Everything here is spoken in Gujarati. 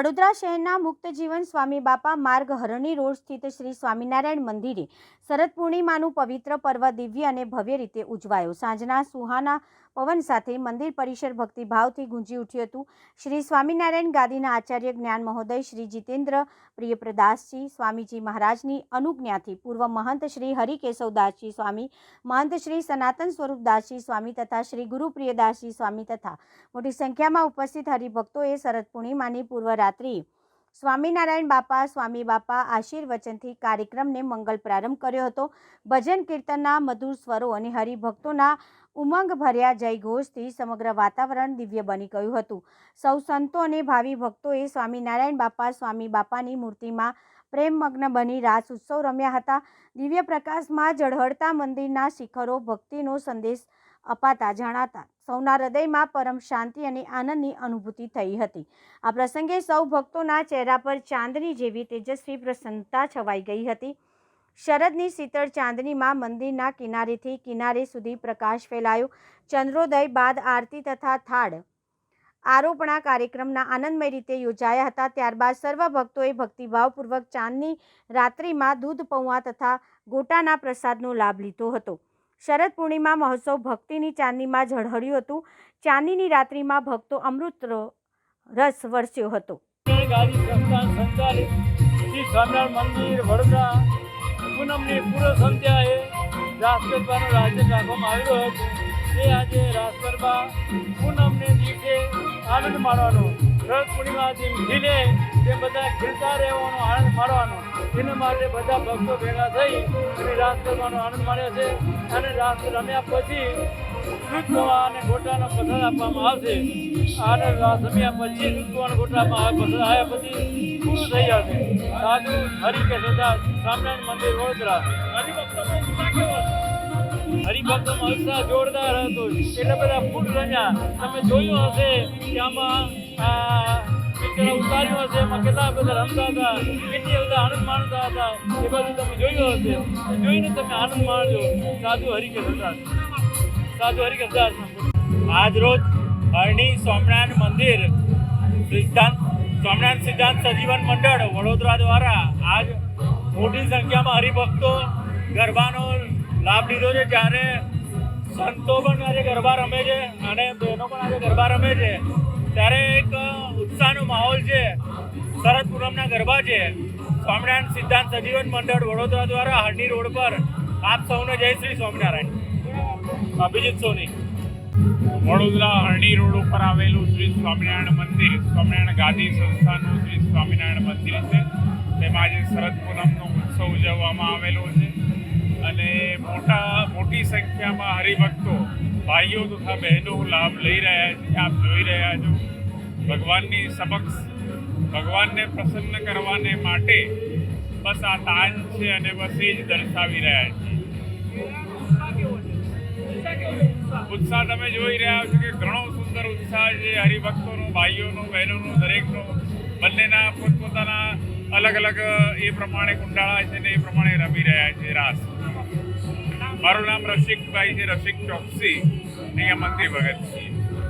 વડોદરા શહેરના મુક્ત જીવન સ્વામી બાપા માર્ગ હરણી રોડ સ્થિત શ્રી સ્વામિનારાયણ મંદિરે શરદ પૂર્ણિમાનું પવિત્ર પર્વ દિવ્ય અને ભવ્ય રીતે ઉજવાયો. સાંજના સુહાના પવન સાથે મંદિર પરિસર ભક્તિભાવથી ગુંજી ઉઠ્યું હતું. શ્રી સ્વામિનારાયણ ગાદીના આચાર્ય જ્ઞાન મહોદય, શ્રી જીતેન્દ્ર પ્રિયપ્રદાસજી, સ્વામીજી મહારાજની અનુજ્ઞાથી પૂર્વ મહંત શ્રી હરિકેશવદાસજી સ્વામી, મહંત શ્રી સનાતન સ્વરૂપદાસજી સ્વામી તથા શ્રી ગુરુપ્રિયદાસજી સ્વામી તથા મોટી સંખ્યામાં ઉપસ્થિત હરિભક્તોએ શરદ પૂર્ણિમાની પૂર્વ સ્વામિનારાયણ બાપા, સ્વામી બાપા આશીર્વચનથી કાર્યક્રમને મંગલ પ્રારંભ કર્યો હતો. ભજન કીર્તનના મધુર સ્વરો અને હરિભક્તોના ઉમંગ ભર્યા જયઘોષથી સમગ્ર વાતાવરણ દિવ્ય બની ગયું હતું. સૌ સંતો અને ભાવિ ભક્તોએ સ્વામિનારાયણ બાપા, સ્વામી બાપાની મૂર્તિમાં પ્રેમમગ્ન બની રાસ ઉત્સવ રમ્યા હતા. દિવ્ય પ્રકાશમાં ઝળહળતા મંદિરના શિખરો, ભક્તિનો સંદેશ અપાતા જણાતા સૌના હૃદયમાં પરમ શાંતિ અને આનંદની અનુભૂતિ થઈ હતી. આ પ્રસંગે સૌ ભક્તોના ચહેરા પર ચાંદની જેવી તેજસ્વી પ્રસન્નતા છવાઈ ગઈ હતી. શરદની શીતળ ચાંદનીમાં મંદિરના કિનારેથી કિનારે સુધી પ્રકાશ ફેલાયો. ચંદ્રોદય બાદ આરતી તથા થાળ આરોપણા કાર્યક્રમના આનંદમય રીતે યોજાયા હતા. ત્યારબાદ સર્વ ભક્તોએ ભક્તિભાવપૂર્વક ચાંદની રાત્રિમાં દૂધ પૌવા તથા ગોટાના પ્રસાદનો લાભ લીધો હતો. શરદ પૂર્ણિમા મહોત્સવ ભક્તિની ચાંદનીમાં ઝળહળ્યું હતું. ચાંદીની રાત્રિમાં ભક્તો અમૃત રસ વરસ્યો હતો. શ્રી સ્વામિનારાયણ પૂર્વ સંધ્યાએ આયોજન રાખવામાં આવ્યો હતો. તે આજે રાસ પૂનમને દિવસે આનંદ માણવાનો શરદ પૂર્ણિમા ખીલે તે બધા ખીલતા રહેવાનો આનંદ માણવાનો. એના માટે બધા ભક્તો ભેગા થઈ અને રાસ કરવાનો આનંદ માણ્યો છે. અને રાસ રમ્યા પછી દૂધ અને ગોટાનો પ્રસાદ આપવામાં આવશે. અને રમ્યા પછી પૌવા ગોટામાં પ્રસાદ આવ્યા પછી પૂરું થઈ જશે. સાધુ હરિકે સદા સ્વામિનારાયણ મંદિર વડોદરા. હરિભક્તોમાં ઉત્સાહ જોરદાર હતો. એટલે બધા ફૂટ રમ્યા. તમે જોયું હશે કે આમાં આ પિક્ચર ઉતાર્યું હશે કેટલા બધા રમતા હતા, કેટલી બધા આનંદ માણતા હતા, એ બધું તમે જોયું હશે. જોઈને તમે આનંદ માણજો. સાધુ હરિકે સાધુ હરિકે આજ રોજ હરણી સ્વામિનારાયણ મંદિર સિદ્ધાંત, સ્વામિનારાયણ સિદ્ધાંત સજીવન મંડળ વડોદરા દ્વારા આજ મોટી સંખ્યામાં હરિભક્તો ગરબાનો લાભ લીધો છે. જ્યારે સંતો પણ આજે ગરબા રમે છે અને બહેનો પણ આજે ગરબા રમે છે. ત્યારે એક ઉત્સાહનો માહોલ છે. શરદ પૂનમના ગરબા છે. સ્વામિનારાયણ સિદ્ધાંત સજીવન મંડળ વડોદરા દ્વારા હરણી રોડ પર આપ સૌને જય શ્રી સ્વામિનારાયણ. અભિજીત સોની. વડોદરા હરણી રોડ ઉપર આવેલું શ્રી સ્વામિનારાયણ મંદિર, સ્વામિનારાયણ ગાદી સંસ્થાનું શ્રી સ્વામિનારાયણ મંદિર છે. તેમાં આજે શરદ પૂનમનો ઉત્સવ ઉજવવામાં આવેલો છે. અને મોટા, મોટી સંખ્યામાં હરિભક્તો ભાઈઓ તથા બહેનો લાભ લઈ રહ્યા છે, આપ જોઈ રહ્યા છો. ભગવાનની સમક્ષ, ભગવાનને પ્રસન્ન કરવાને માટે બસ આ તાજ છે અને બસ એ જ દર્શાવી રહ્યા છે. ઉત્સાહ તમે જોઈ રહ્યા છો કે ઘણો સુંદર ઉત્સાહ છે હરિભક્તોનો, ભાઈઓનો, બહેનોનો, દરેકનો. બંનેના પોતપોતાના અલગ અલગ, એ પ્રમાણે કુંડાળા છે ને એ પ્રમાણે રમી રહ્યા છે રાસ. મારું નામ રસિકભાઈ છે, રસિક ચોકસી. અહીંયા મંત્રી ભગત છીએ